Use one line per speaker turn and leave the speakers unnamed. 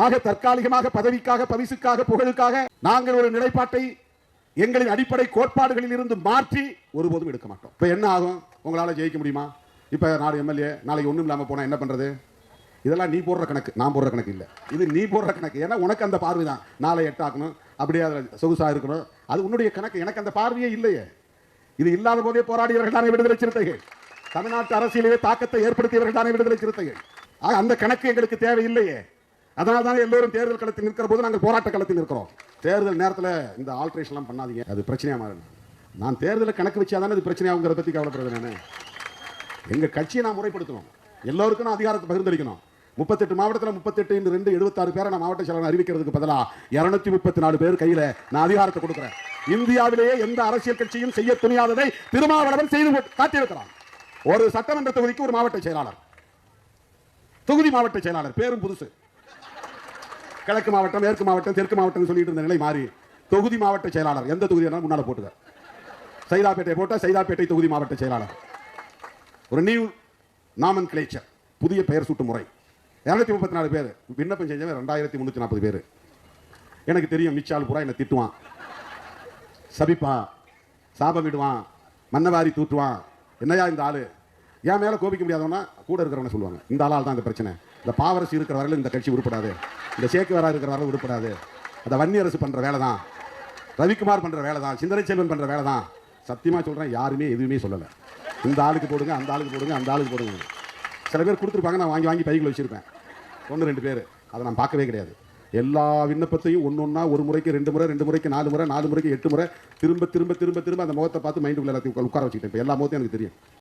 ஆக தற்காலிகமாக பதவிக்காக பரிசுக்காக புகழுக்காக நாங்கள் ஒரு நிலைப்பாட்டை எங்களின் அடிப்படை கோட்பாடுகளில் இருந்து மாற்றி ஒருபோதும் எடுக்க மாட்டோம். இப்போ என்ன ஆகும்? உங்களால ஜெயிக்க முடியுமா? இப்ப நாலு எம்எல்ஏ நாளைக்கு ஒண்ணும் இல்லாமல் போனால் என்ன பண்றது? இதெல்லாம் நீ போடுற கணக்கு நான் போடுற கணக்கு இல்லை. இது நீ போடுற கணக்கு. ஏன்னா உனக்கு அந்த பார்வை தான் நாளை எட்டாக்கணும் அப்படியே அதில் சொகுசாக இருக்கணும். அது உன்னுடைய கணக்கு. எனக்கு அந்த பார்வையே இல்லையே. இது இல்லாத போதே போராடியவர்கள் தானே விடுதலை சிறுத்தைகள். தமிழ்நாட்டு அரசியலிலே தாக்கத்தை ஏற்படுத்தியவர்கள் தானே விடுதலை சிறுத்தைகள். ஆக அந்த கணக்கு எங்களுக்கு தேவையில்லையே. அதனால தான் எல்லோரும் தேர்தல் களத்தில் நிற்கிற போது நாங்கள் போராட்ட களத்தில் இருக்கிறோம் தேர்தல் நேரத்தில் இந்த ஆல்ட்ரேஷன்லாம் பண்ணாதீங்க. அது பிரச்சனையாக மாறும் நான் தேர்தலை கணக்கு வச்சா தானே அது பிரச்சனையாகுங்கிறத பற்றி கவலைப்படுறது நான். எங்க கட்சியை நான் முறைப்படுத்தணும். எல்லோருக்கும் நான் அதிகாரத்தை பகிர்ந்தளிக்கணும். முப்பத்தெட்டு மாவட்டத்தில் முப்பத்தெட்டு இந்த ரெண்டு எழுபத்தாறு பேரை நான் மாவட்ட செயலாளர் அறிவிக்கிறதுக்கு பதிலாக இரநூத்தி முப்பத்தி நாலு பேர் கையில நான் அதிகாரத்தை கொடுக்குறேன். இந்தியாவிலேயே எந்த அரசியல் கட்சியும் செய்ய துணியாததை திருமாவளவன் செய்து காட்டியிருக்கிறான். ஒரு சட்டமன்ற தொகுதிக்கு ஒரு மாவட்ட செயலாளர். தொகுதி மாவட்ட செயலாளர் பேரும் புதுசு. கிழக்கு மாவட்டம் மேற்கு மாவட்டம் தெற்கு மாவட்டம் சொல்லிட்டு இருந்த நிலை மாறி தொகுதி மாவட்ட செயலாளர். எந்த தொகுதி வேணாலும் முன்னால போட்டுக்க. சைதாப்பேட்டை போட்டா சைதாப்பேட்டை தொகுதி மாவட்ட செயலாளர். ஒரு நியூ நாமன் கிளேச்சர் புதிய பெயர் சூட்டு முறை. இரநூத்தி முப்பத்தி நாலு பேர். விண்ணப்பம் செஞ்சவன் ரெண்டாயிரத்தி முந்நூற்றி நாற்பது பேர். எனக்கு தெரியும் மிச்சால் பூரா என்னை திட்டுவான். சபிப்பான். சாபம் விடுவான் மன்னவாரி தூற்றுவான். என்னையா இந்த ஆளு? என் மேலே கோபிக்க முடியாதவனா கூட இருக்கிறவன சொல்லுவாங்க. இந்த ஆளால் தான் இந்த பிரச்சனை. இந்த பாவரசு இருக்கிற வரையில் இந்த கட்சி உருப்படாது. இந்த சேக்குவரா இருக்கிற வரையில் உருப்படாது. அந்த வன்னியரசு பண்ணுற வேலை தான் ரவிக்குமார் பண்ணுற வேலை தான் சிந்தனை செல்வன் பண்ணுற வேலை தான் சத்தியமாக சொல்கிறேன் யாருமே எதுவுமே சொல்லலை. இந்த ஆளுக்கு போடுங்க அந்த ஆளுக்கு போடுங்க அந்த ஆளுக்கு போடுங்க. சில பேர் கொடுத்துருப்பாங்க நான் வாங்கி வாங்கி பைகளை வச்சிருப்பேன். ஒன்று ரெண்டு பேர். அதை நான் பார்க்கவே கிடையாது. எல்லா விண்ணப்பத்தையும் ஒன்று ஒன்றா ஒரு முறைக்கு ரெண்டு முறை ரெண்டு முறைக்கு நாலு முறை நாலு முறைக்கு எட்டு முறை திரும்ப திரும்ப திரும்ப திரும்ப அந்த முகத்தை பார்த்து மைண்டுக்குள்ள எல்லாத்தையும் உட்கார வச்சுக்கிட்டேன். இப்போ எல்லா முகத்தையும் எனக்கு தெரியும்.